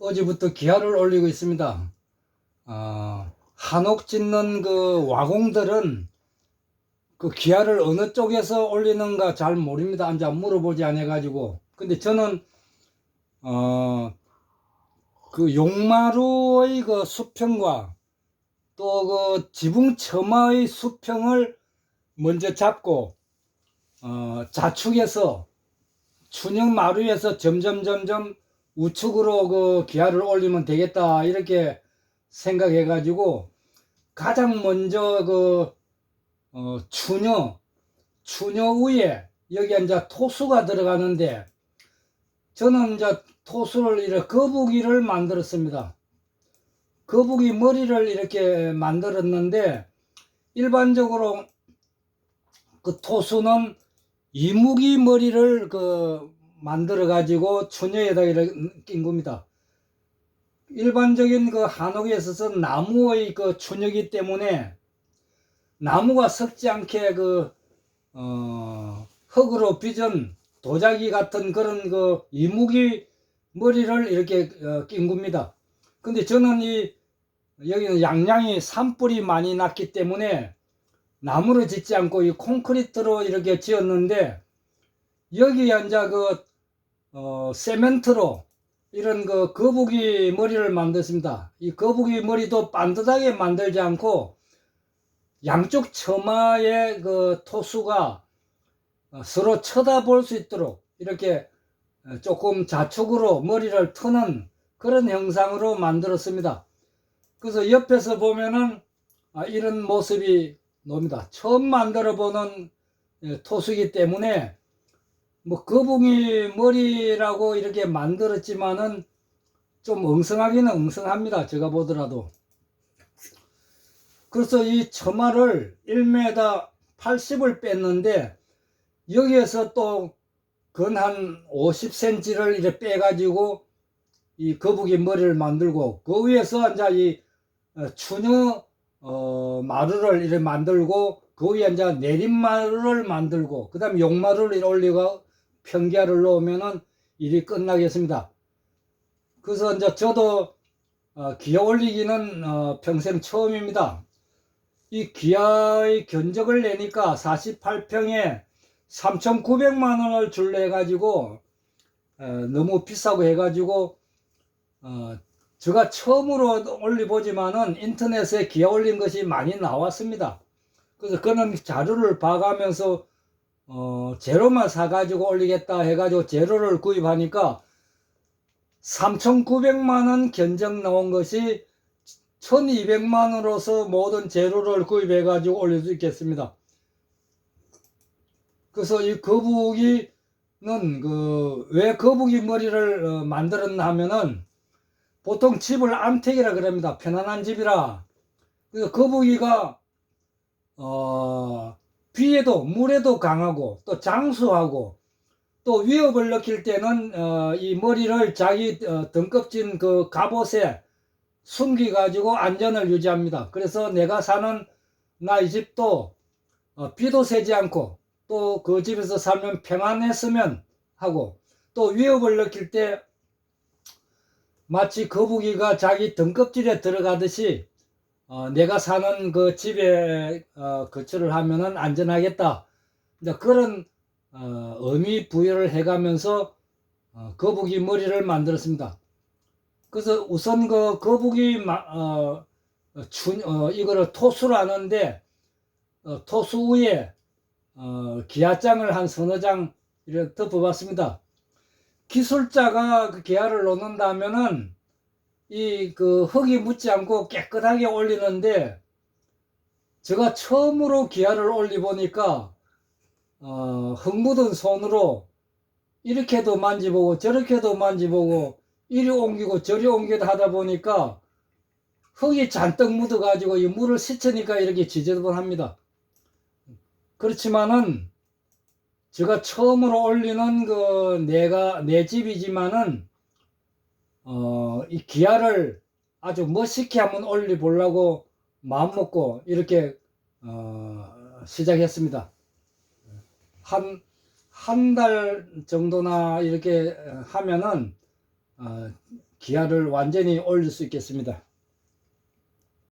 어제부터 기아를 올리고 있습니다. 어, 한옥 짓는 그 와공들은 그 기아를 어느 쪽에서 올리는가 잘 모릅니다. 앉아 물어보지 않아가지고. 근데 저는, 어, 그 용마루의 그 수평과 또 그 지붕 처마의 수평을 먼저 잡고, 어, 좌측에서 춘영 마루에서 점점 점점 우측으로 그 기아를 올리면 되겠다 이렇게 생각해 가지고 가장 먼저 그 어, 추녀 추녀 위에 여기 이제 토수가 들어가는데 저는 이제 토수를 이렇게 거북이를 만들었습니다. 거북이 머리를 이렇게 만들었는데 일반적으로 그 토수는 이무기 머리를 그 만들어 가지고 이렇게 낀 겁니다. 일반적인 그 한옥에 있어서 나무의 그 추녀기 때문에 나무가 썩지 않게 그, 어, 흙으로 빚은 도자기 같은 그런 그 이무기 머리를 이렇게 어, 낀 겁니다. 근데 저는 이, 여기는 양양이 산불이 많이 났기 때문에 나무로 짓지 않고 이 콘크리트로 이렇게 지었는데 여기에 이제 그, 어, 세멘트로 이런 그 거북이 머리를 만들었습니다. 이 거북이 머리도 반듯하게 만들지 않고 양쪽 처마의 그 토수가 어, 서로 쳐다볼 수 있도록 이렇게 어, 조금 좌측으로 머리를 트는 그런 형상으로 만들었습니다. 그래서 옆에서 보면은 아, 이런 모습이 놉니다. 처음 만들어 보는 예, 토수이기 때문에 뭐 거북이 머리라고 이렇게 만들었지만은 좀 엉성하기는 엉성합니다. 제가 보더라도. 그래서 이 처마를 1m 80을 뺐는데 여기에서 또 근 한 50cm를 이렇게 빼가지고 이 거북이 머리를 만들고 그 위에서 이제 이 어, 추녀 어, 마루를 이렇게 만들고 그 위에 이제 내림마루를 만들고 그 다음에 용마루를 올리고 평기화를 놓으면은 일이 끝나겠습니다. 그래서 이제 저도 어, 기아 올리기는 어, 평생 처음입니다. 이 기아의 견적을 내니까 48평에 3,900만 원을 줄래 해가지고 어, 너무 비싸고 해가지고 어, 제가 처음으로 올려보지만은 인터넷에 기아 올린 것이 많이 나왔습니다. 그래서 그는 자료를 봐가면서 어, 재료만 사가지고 올리겠다 해가지고 재료를 구입하니까 3,900만원 견적 나온 것이 1,200만원으로서 모든 재료를 구입해가지고 올릴 수 있겠습니다. 그래서 이 거북이는 그, 왜 거북이 머리를 어, 만들었나 하면은 보통 집을 암택이라 그럽니다. 편안한 집이라. 그래서 거북이가, 어, 비에도 물에도 강하고 또 장수하고 또 위협을 느낄 때는 어, 이 머리를 자기 어, 등껍진 그 갑옷에 숨기 가지고 안전을 유지합니다. 그래서 내가 사는 나이 집도 어, 비도 새지 않고 또 그 집에서 살면 평안했으면 하고 또 위협을 느낄 때 마치 거북이가 자기 등껍질에 들어가듯이 어, 내가 사는 그 집에 어, 거처를 하면은 안전하겠다. 이제 그런 어, 의미 부여를 해가면서 어, 거북이 머리를 만들었습니다. 그래서 우선 그 거북이 마, 어, 춘, 어, 이거를 토수로 하는데 어, 토수 위에 어, 기아장을 한 서너 장 이렇게 덮어봤습니다. 기술자가 그 기아를 놓는다면은 이 그 흙이 묻지 않고 깨끗하게 올리는데 제가 처음으로 기아를 올리 보니까 어, 흙 묻은 손으로 이렇게도 만지보고 저렇게도 만지보고 이리 옮기고 저리 옮기다 하다 보니까 흙이 잔뜩 묻어 가지고 이 물을 씻으니까 이렇게 지저분합니다. 그렇지만은 제가 처음으로 올리는 그 내가 내 집이지만은 어, 이 기아를 아주 멋있게 한번 올려 보려고 마음 먹고 이렇게 어, 시작했습니다. 한 한 달 정도나 이렇게 하면은 어, 기아를 완전히 올릴 수 있겠습니다.